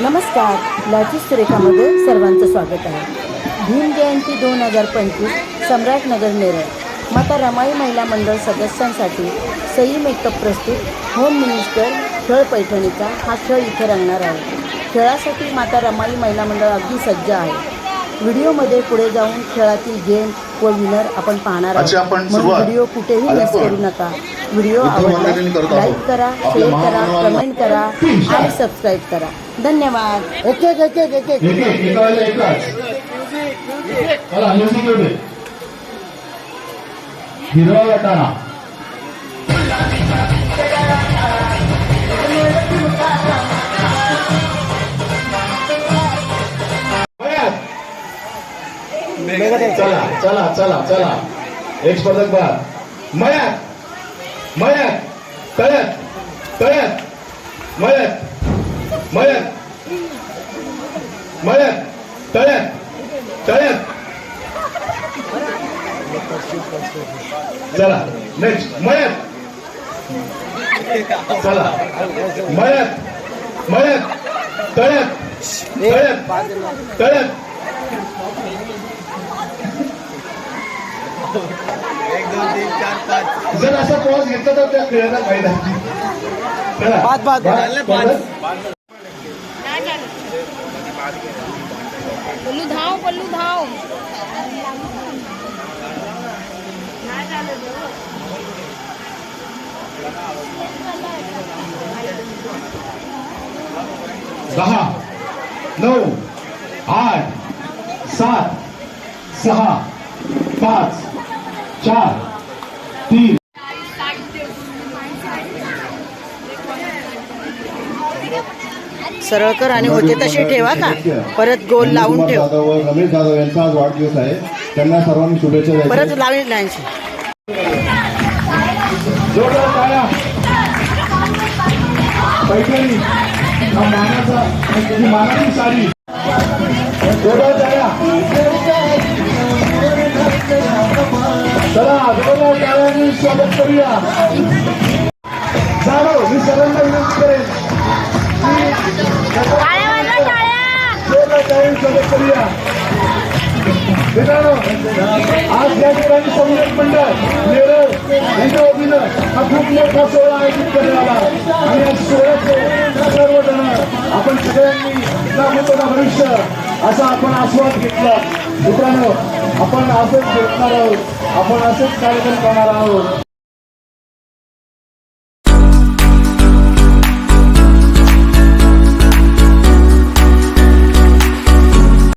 नमस्कार लाची सुरेखामध्ये सर्वांचं स्वागत आहे. भीम जयंती दोन हजार पंचवीस सम्राटनगर नेरळ. माता रमाई महिला मंडळ सदस्यांसाठी सई मेकअप प्रस्तुत होम मिनिस्टर खेळ पैठणीचा हा खेळ इथे रंगणार आहे. खेळासाठी माता रमाई महिला मंडळ अगदी सज्ज आहे. व्हिडिओमध्ये पुढे जाऊन खेळातील गेम व विनर आपण पाहणार आहोत. म्हणून. व्हिडिओ कुठेही मिस करू. नका. व्हिडिओ आवडला. लाईक करा शेअर करा कमेंट करा आणि सबस्क्राईब करा. धन्यवाद. एक एक एक एक एक हिरवा वाटाणा. चला चला चला चला. एक स्पर्धक बाद. मयत मयत तळ्यात तळ्यात मयत. तळ्यात चला नेक्स्ट मयत चला मयत मयत तळ्यात तळ्यात तळ्यात जर असा पॉज घेतला तर त्या खेळाचा फायदा चला. पल्लू धाव पल्लू धाव दहा नऊ आठ सात सहा पाच चार तीन सरळ कर आणि होते तसे ठेवा का? परत गोल लावून ठेव. रमेश जाधव यांचा आज वाढदिवस आहे. त्यांना सर्वांनी शुभेच्छा. परत लावली लाईनशी. पैठणी. मानाचा साडी. चला टाळ्यांनी स्वागत करूया. जाधव मी सर्वांना विनंती करेन. आज या ठिकाणी संगीत मंडळ नेरळ यांच्या वतीनं हा खूप मोठा सोहळा आयोजित करण्यात आला. आणि या सोहळ्याचे सर्वजण आपण सगळ्यांनी दाखवतो भविष्य असा आपण आस्वाद घेतला. मित्रांनो आपण असंच भेटणार आहोत. आपण असंच कार्यक्रम करणार आहोत.